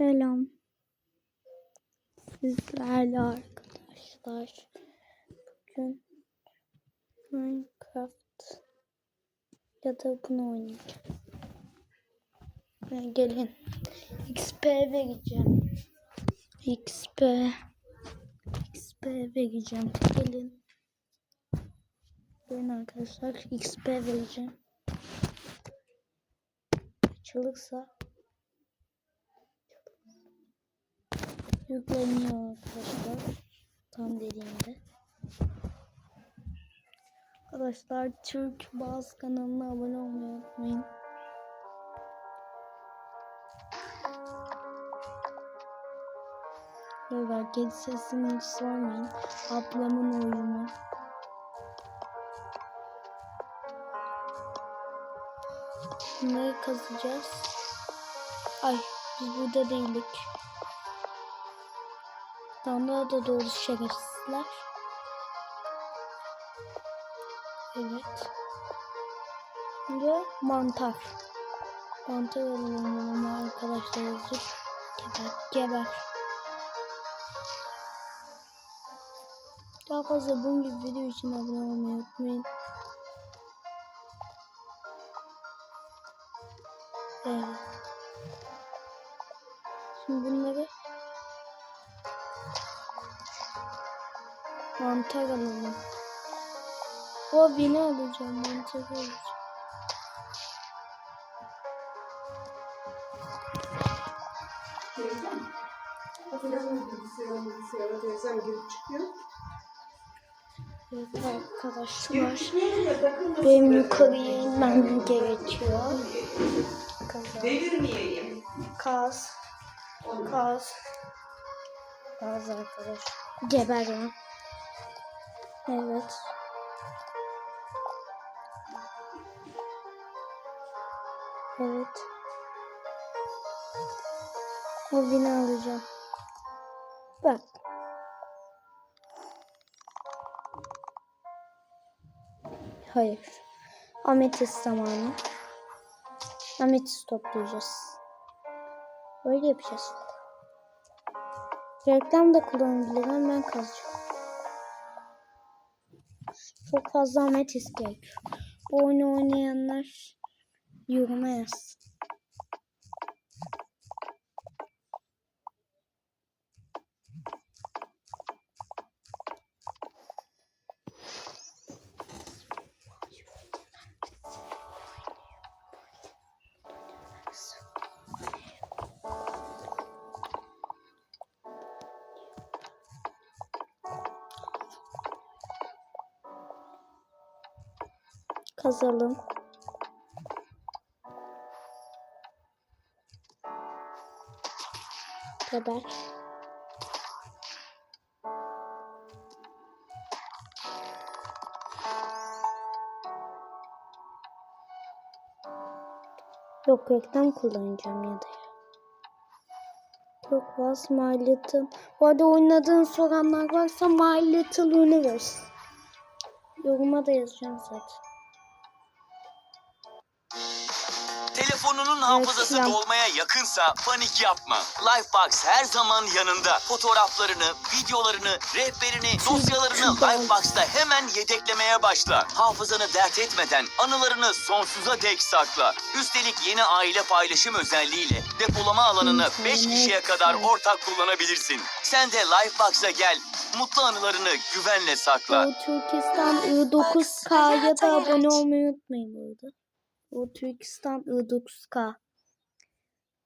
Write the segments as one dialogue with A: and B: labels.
A: Selam. Sizlerle arkadaşlar. Bugün Minecraft ya da bunu oynayacağım. Ben gelin. XP vereceğim. XP. XP vereceğim. Gelin. Gelin arkadaşlar. XP vereceğim. Açılırsa yükleniyor arkadaşlar. Tam dediğimde. Arkadaşlar Türk Bazı kanalına abone olmayı unutmayın. Böyle kedi sesini hiç sormayın. Ablamın oyunu. Bunları kazacağız. Ay biz burada değildik. Damla da doğru şerefsizler. Evet. Ve mantar. Mantar alalım arkadaşlar hazır. Geber, geber. Daha fazla bunun gibi video için abone olmayı unutmayın. Evet. Mantar alalım. O bini alacağım mantar alacağım.
B: Bilgisayara teyzem girip çıkıyor.
A: Evet arkadaşlar. Benim yukarıya inmem gerekiyor.
B: Devirmeyeyim.
A: Kaz. Kaz. Kaz arkadaş. Geber lan. Evet. Evet. O bini alacağım. Bak. Hayır. Ametist zamanı. Ametist toplayacağız. Böyle yapacağız. Reklam da kullanabilirim. Ben kazacağım. Çok fazla ametist gerekiyor. Bu oyunu oynayanlar yoruma yazsın. Kazalım. Geber. Yok reklam kullanacağım ya da. Yok was Little. Bu arada oynadığın soranlar varsa Little Universe. Yoruma da yazacağım zaten.
C: Telefonunun hafızası dolmaya yakınsa panik yapma. Lifebox her zaman yanında. Fotoğraflarını, videolarını, rehberini, dosyalarını. Lifebox'ta hemen yedeklemeye başla. Hafızanı dert etmeden anılarını sonsuza dek sakla. Üstelik yeni aile paylaşım özelliğiyle depolama alanını 5 kişiye kadar ortak kullanabilirsin. Sen de Lifebox'a gel. Mutlu anılarını güvenle sakla.
A: Türkistan I9K'ya da abone olmayı unutmayın bu arada. O Türkistan I9K.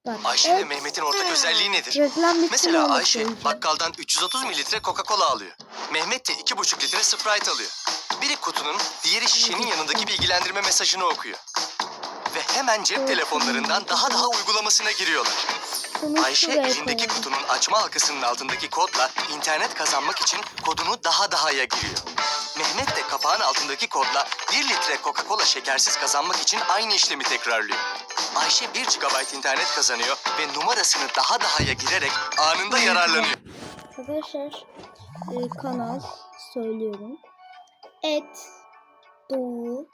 A: Bak.
D: Ayşe
A: evet,
D: ve Mehmet'in ortak özelliği nedir?
A: Reklam
D: Mesela Ayşe
A: söyleyeceğim.
D: bakkaldan 330 mililitre Coca-Cola alıyor. Mehmet de 2,5 litre Sprite alıyor. Biri kutunun, diğeri şişenin yanındaki bilgilendirme mesajını okuyor. Ve hemen cep telefonlarından daha daha uygulamasına giriyorlar. Ayşe elindeki kutunun açma halkasının altındaki kodla internet kazanmak için kodunu daha daha'ya giriyor. Mehmet de kapağın altındaki kodla 1 litre Coca-Cola şekersiz kazanmak için aynı işlemi tekrarlıyor. Ayşe 1 GB internet kazanıyor ve numarasını daha daha'ya girerek anında yararlanıyor.
A: Arkadaşlar e, kanal söylüyorum. Et Doğu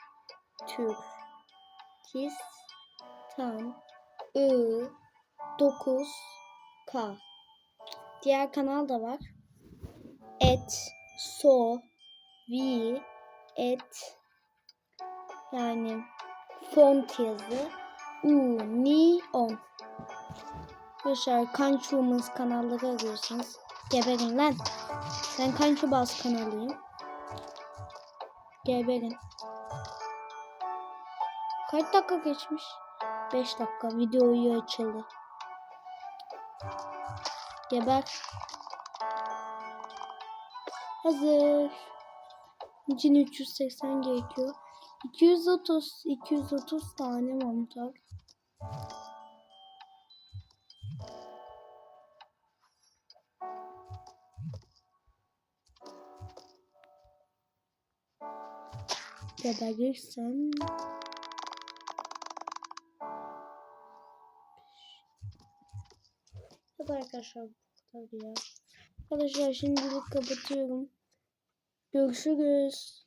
A: Türkistan I 9 K. Diğer kanal da var. Et so vi et yani font yazı union. Arkadaşlar Country Women's kanalları arıyorsunuz. Geberin lan. Ben Country Buzz kanalıyım. Geberin. Kaç dakika geçmiş? 5 dakika. Video uyuyor açıldı. Geber. Hazır. İçin 380 gerekiyor. 230 230 tane mantar. Geberirsen Evet arkadaşlar bu kadar ya. Arkadaşlar şimdilik kapatıyorum. Görüşürüz.